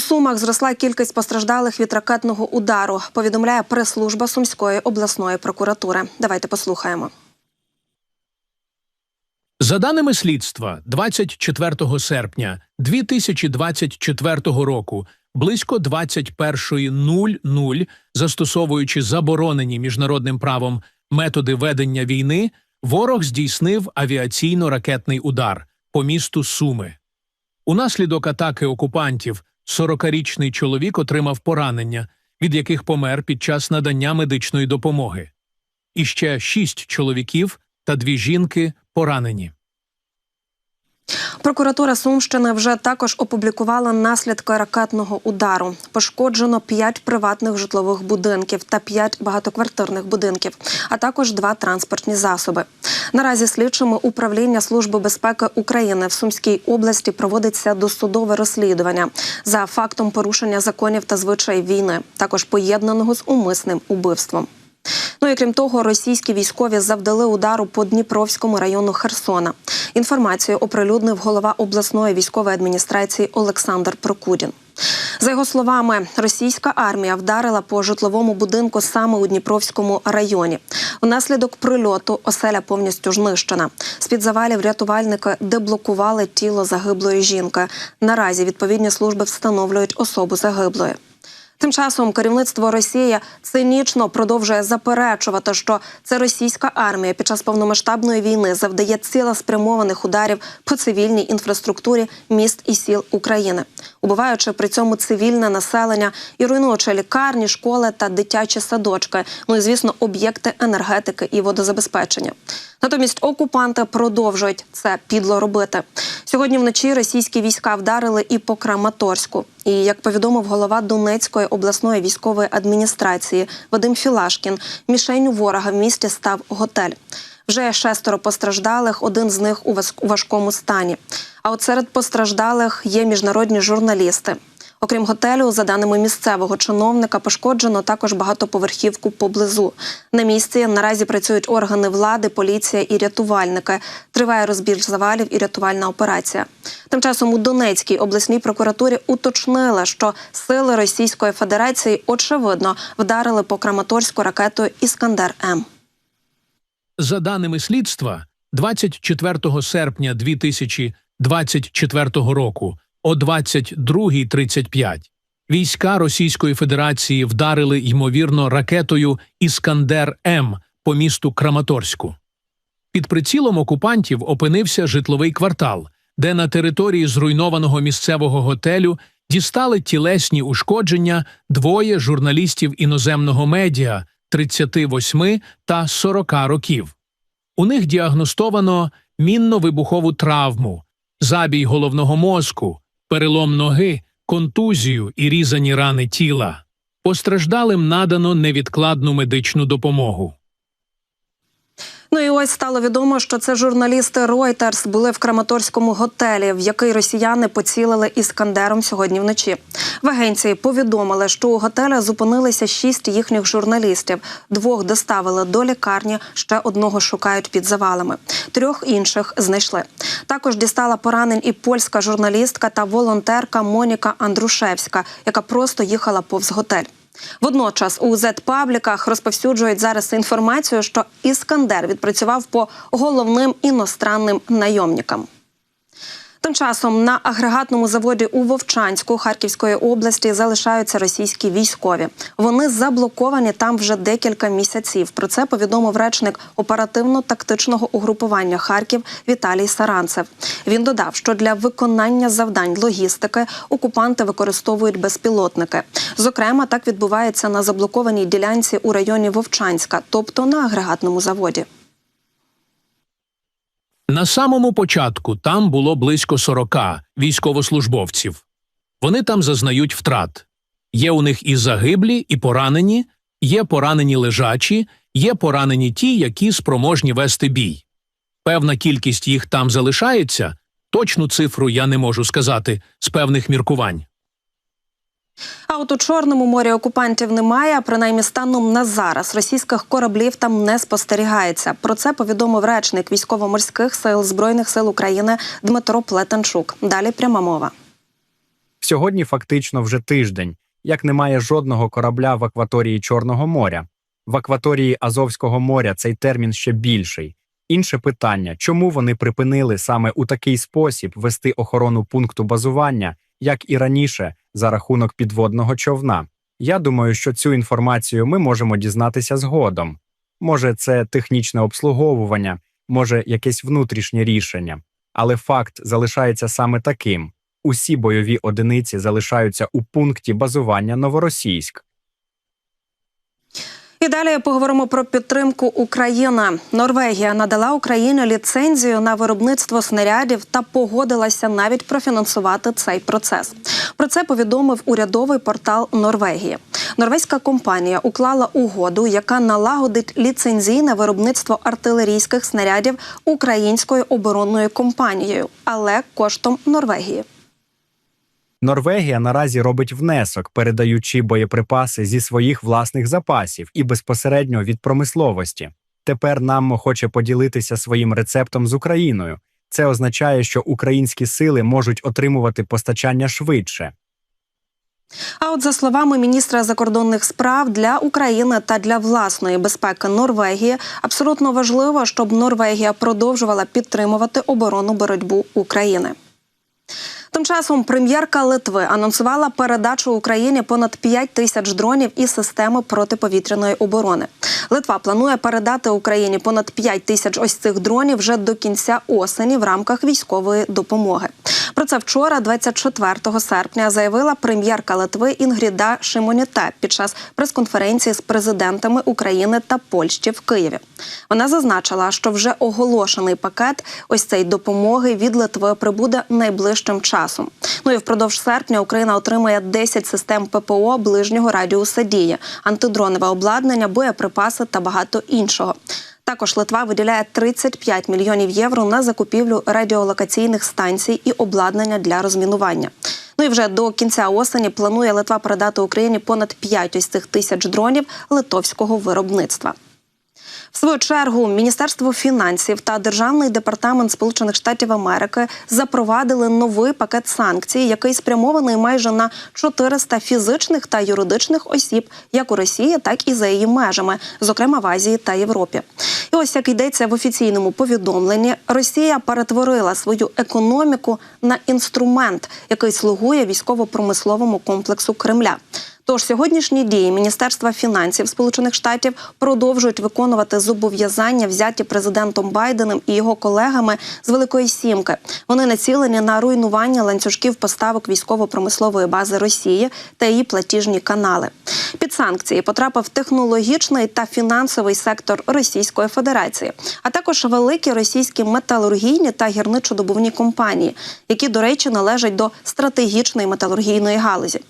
У Сумах зросла кількість постраждалих від ракетного удару. Повідомляє прес-служба Сумської обласної прокуратури. Давайте послухаємо. За даними слідства, 24 серпня 2024 року близько 21.00, застосовуючи заборонені міжнародним правом методи ведення війни, ворог здійснив авіаційно-ракетний удар по місту Суми. Унаслідок атаки окупантів 40-річний чоловік отримав поранення, від яких помер під час надання медичної допомоги. І ще шість чоловіків та дві жінки поранені. Прокуратура Сумщини вже також опублікувала наслідки ракетного удару. Пошкоджено 5 приватних житлових будинків та 5 багатоквартирних будинків, а також два транспортні засоби. Наразі слідчими управління Служби безпеки України в Сумській області проводиться досудове розслідування за фактом порушення законів та звичаїв війни, також поєднаного з умисним убивством. Ну і крім того, російські військові завдали удару по Дніпровському району Херсона. Інформацію оприлюднив голова обласної військової адміністрації Олександр Прокудін. За його словами, російська армія вдарила по житловому будинку саме у Дніпровському районі. Внаслідок прильоту оселя повністю знищена. З під завалів рятувальники деблокували тіло загиблої жінки. Наразі відповідні служби встановлюють особу загиблої. Тим часом керівництво Росії цинічно продовжує заперечувати, що це російська армія під час повномасштабної війни завдає цілеспрямованих ударів по цивільній інфраструктурі міст і сіл України, убиваючи при цьому цивільне населення і руйнуючи лікарні, школи та дитячі садочки. Ну і звісно, об'єкти енергетики і водозабезпечення. Натомість окупанти продовжують це підло робити. Сьогодні вночі російські війська вдарили і по Краматорську. І як повідомив голова Донецької обласної військової адміністрації Вадим Філашкін, мішенню ворога в місті став готель. Вже шестеро постраждалих, один з них у важ- у важкому стані. А от серед постраждалих є міжнародні журналісти. Окрім готелю, за даними місцевого чиновника, пошкоджено також багатоповерхівку поблизу. На місці наразі працюють органи влади, поліція і рятувальники. Триває розбір завалів і рятувальна операція. Тим часом у Донецькій обласній прокуратурі уточнили, що сили Російської Федерації очевидно вдарили по Краматорську ракетою Іскандер М. За даними слідства, 24 серпня 2024 року о 22.35 війська Російської Федерації вдарили ймовірно ракетою Іскандер М по місту Краматорську. Під прицілом окупантів опинився житловий квартал, де на території зруйнованого місцевого готелю дістали тілесні ушкодження двоє журналістів іноземного медіа 38 та 40 років. У них діагностовано мінно-вибухову травму, забій головного мозку, перелом ноги, контузію і різані рани тіла. Постраждалим надано невідкладну медичну допомогу. Ну і ось стало відомо, що це журналісти Reuters були в Краматорському готелі, в який росіяни поцілили іскандером сьогодні вночі. В агенції повідомили, що у готелі зупинилися шість їхніх журналістів. Двох доставили до лікарні, ще одного шукають під завалами. Трьох інших знайшли. Також дістала поранень і польська журналістка та волонтерка Моніка Андрушевська, яка просто їхала повз готель. Водночас у Z-пабліках розповсюджують зараз інформацію, що Іскандер відпрацював по головним іностранним найомникам. Тим часом на агрегатному заводі у Вовчанську Харківської області залишаються російські військові. Вони заблоковані там вже декілька місяців. Про це повідомив речник оперативно-тактичного угрупування Харків Віталій Саранцев. Він додав, що для виконання завдань логістики окупанти використовують безпілотники. Зокрема, так відбувається на заблокованій ділянці у районі Вовчанська, тобто на агрегатному заводі. На самому початку там було близько 40 військовослужбовців. Вони там зазнають втрат. Є у них і загиблі, і поранені, є поранені лежачі, є поранені ті, які спроможні вести бій. Певна кількість їх там залишається. Точну цифру я не можу сказати з певних міркувань. А от у Чорному морі окупантів немає, а принаймні станом на зараз російських кораблів там не спостерігається. Про це повідомив речник військово-морських сил Збройних сил України Дмитро Плетенчук. Далі пряма мова. Сьогодні фактично вже тиждень, як немає жодного корабля в акваторії Чорного моря. В акваторії Азовського моря цей термін ще більший. Інше питання, чому вони припинили саме у такий спосіб вести охорону пункту базування, як і раніше, за рахунок підводного човна. Я думаю, що цю інформацію ми можемо дізнатися згодом. Може, це технічне обслуговування, може, якесь внутрішнє рішення. Але факт залишається саме таким: усі бойові одиниці залишаються у пункті базування Новоросійськ. І далі поговоримо про підтримку України. Норвегія надала Україні ліцензію на виробництво снарядів та погодилася навіть профінансувати цей процес. Про це повідомив урядовий портал Норвегії. Норвезька компанія уклала угоду, яка налагодить ліцензійне виробництво артилерійських снарядів українською оборонною компанією, але коштом Норвегії. Норвегія наразі робить внесок, передаючи боєприпаси зі своїх власних запасів і безпосередньо від промисловості. Тепер нам хоче поділитися своїм рецептом з Україною. Це означає, що українські сили можуть отримувати постачання швидше. А от за словами міністра закордонних справ для України та для власної безпеки Норвегії абсолютно важливо, щоб Норвегія продовжувала підтримувати оборонну боротьбу України. Тим часом прем'єрка Литви анонсувала передачу Україні понад 5 тисяч дронів і системи протиповітряної оборони. Литва планує передати Україні понад 5 тисяч ось цих дронів вже до кінця осені в рамках військової допомоги. Про це вчора, 24 серпня, заявила прем'єрка Литви Інгріда Шимоніте під час прес-конференції з президентами України та Польщі в Києві. Вона зазначила, що вже оголошений пакет ось цієї допомоги від Литви прибуде найближчим часом. Ну і впродовж серпня Україна отримає 10 систем ППО ближнього радіуса дії, антидронове обладнання, боєприпаси та багато іншого. Також Литва виділяє 35 мільйонів євро на закупівлю радіолокаційних станцій і обладнання для розмінування. Ну і вже до кінця осені планує Литва передати Україні понад 5 ось цих тисяч дронів литовського виробництва. В свою чергу Міністерство фінансів та Державний департамент Сполучених Штатів Америки запровадили новий пакет санкцій, який спрямований майже на 400 фізичних та юридичних осіб, як у Росії, так і за її межами, зокрема в Азії та Європі. І ось як йдеться в офіційному повідомленні, Росія перетворила свою економіку на інструмент, який слугує військово-промисловому комплексу Кремля. Тож сьогоднішні дії Міністерства фінансів Сполучених Штатів продовжують виконувати зобов'язання, взяті президентом Байденом і його колегами з Великої Сімки. Вони націлені на руйнування ланцюжків поставок військово-промислової бази Росії та її платіжні канали. Під санкції потрапив технологічний та фінансовий сектор Російської Федерації, а також великі російські металургійні та гірничодобувні компанії, які, до речі, належать до стратегічної металургійної галузі.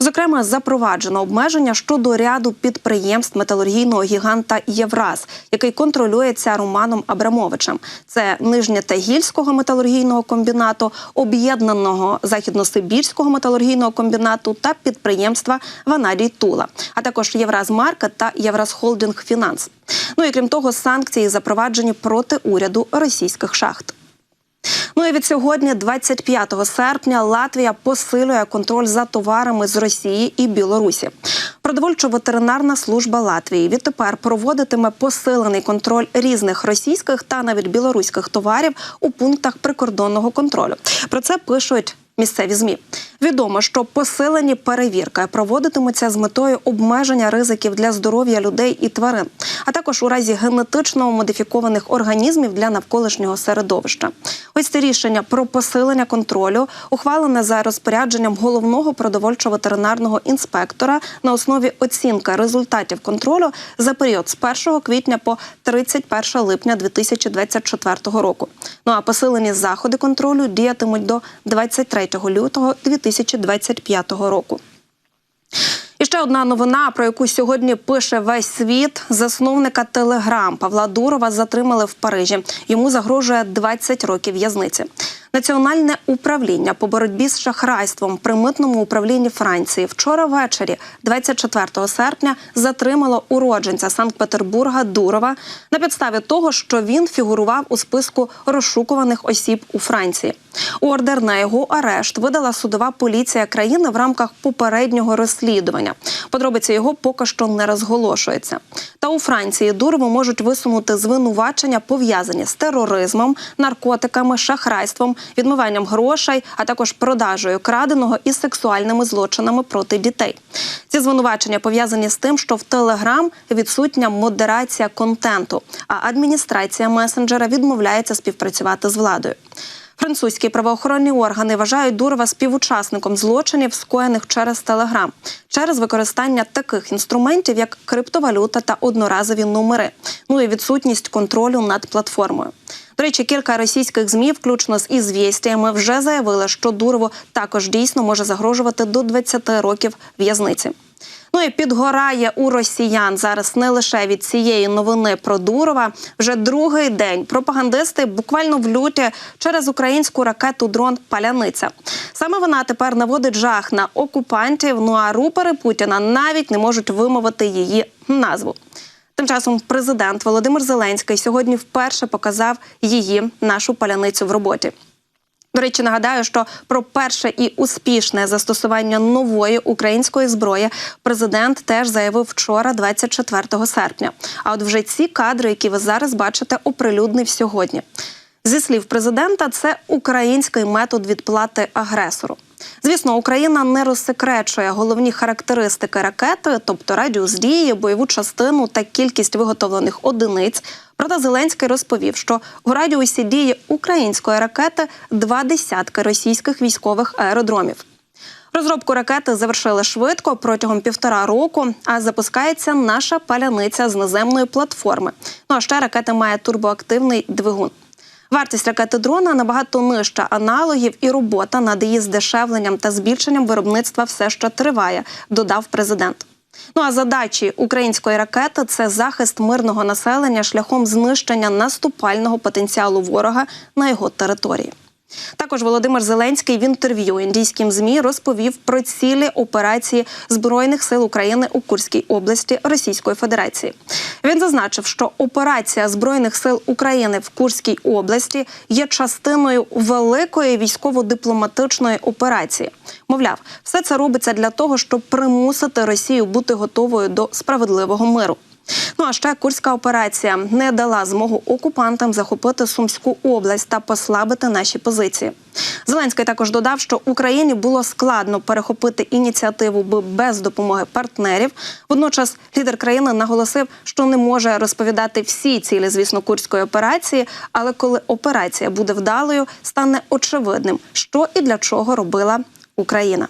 Зокрема, запроваджено обмеження щодо ряду підприємств металургійного гіганта Євраз, який контролюється Романом Абрамовичем. Це Нижньотагільського металургійного комбінату, об'єднаного західносибірського металургійного комбінату та підприємства Ванадій Тула, а також Євразмаркет та Євразхолдинг Фінанс. Ну і крім того, санкції запроваджені проти уряду російських шахт. Ну і від сьогодні, 25 серпня, Латвія посилює контроль за товарами з Росії і Білорусі. Продовольчо-ветеринарна служба Латвії відтепер проводитиме посилений контроль різних російських та навіть білоруських товарів у пунктах прикордонного контролю. Про це пишуть. Місцеві змі відомо, що посилені перевірки проводитимуться з метою обмеження ризиків для здоров'я людей і тварин, а також у разі генетично модифікованих організмів для навколишнього середовища. Ось це рішення про посилення контролю ухвалене за розпорядженням головного продовольчо-ветеринарного інспектора на основі оцінки результатів контролю за період з 1 квітня по 31 липня 2024 року. Ну а посилені заходи контролю діятимуть до 23 лютого 2025 року. І ще одна новина, про яку сьогодні пише весь світ. Засновника Телеграм Павла Дурова затримали в Парижі. Йому загрожує 20 років в'язниці. Національне управління по боротьбі з шахрайством при митному управлінні Франції вчора ввечері, 24 серпня, затримало уродженця Санкт-Петербурга Дурова на підставі того, що він фігурував у списку розшукуваних осіб у Франції. Ордер на його арешт видала судова поліція країни в рамках попереднього розслідування. Подробиці його поки що не розголошуються. Та у Франції Дурову можуть висунути звинувачення пов'язані з тероризмом, наркотиками, шахрайством, відмиванням грошей, а також продажею краденого і сексуальними злочинами проти дітей. Ці звинувачення пов'язані з тим, що в Телеграм відсутня модерація контенту, а адміністрація месенджера відмовляється співпрацювати з владою. Французькі правоохоронні органи вважають Дурова співучасником злочинів, скоєних через Телеграм, через використання таких інструментів, як криптовалюта та одноразові номери, ну і відсутність контролю над платформою. До речі, кілька російських змі, включно з ізвістіями, вже заявили, що Дурову також дійсно може загрожувати до 20 років в'язниці. Ну і підгорає у росіян зараз не лише від цієї новини про Дурова. Вже другий день пропагандисти буквально в люті через українську ракету дрон Паляниця. Саме вона тепер наводить жах на окупантів. Ну а рупори Путіна навіть не можуть вимовити її назву. Тим часом президент Володимир Зеленський сьогодні вперше показав її нашу паляницю в роботі. До речі, нагадаю, що про перше і успішне застосування нової української зброї президент теж заявив вчора, 24 серпня. А от вже ці кадри, які ви зараз бачите, оприлюднив сьогодні. Зі слів президента, це український метод відплати агресору. Звісно, Україна не розсекречує головні характеристики ракети, тобто радіус дії, бойову частину та кількість виготовлених одиниць. Проте Зеленський розповів, що у радіусі дії української ракети два десятки російських військових аеродромів. Розробку ракети завершили швидко протягом півтора року, а запускається наша паляниця з наземної платформи. Ну а ще ракета має турбоактивний двигун. Вартість ракети дрона набагато нижча аналогів, і робота над її здешевленням та збільшенням виробництва все ще триває, додав президент. Ну а задачі української ракети це захист мирного населення шляхом знищення наступального потенціалу ворога на його території. Також Володимир Зеленський в інтерв'ю індійським змі розповів про цілі операції збройних сил України у Курській області Російської Федерації. Він зазначив, що операція збройних сил України в Курській області є частиною великої військово-дипломатичної операції. Мовляв, все це робиться для того, щоб примусити Росію бути готовою до справедливого миру. Ну а ще курська операція не дала змогу окупантам захопити Сумську область та послабити наші позиції. Зеленський також додав, що Україні було складно перехопити ініціативу без допомоги партнерів. Водночас лідер країни наголосив, що не може розповідати всі цілі, звісно, курської операції. Але коли операція буде вдалою, стане очевидним, що і для чого робила Україна.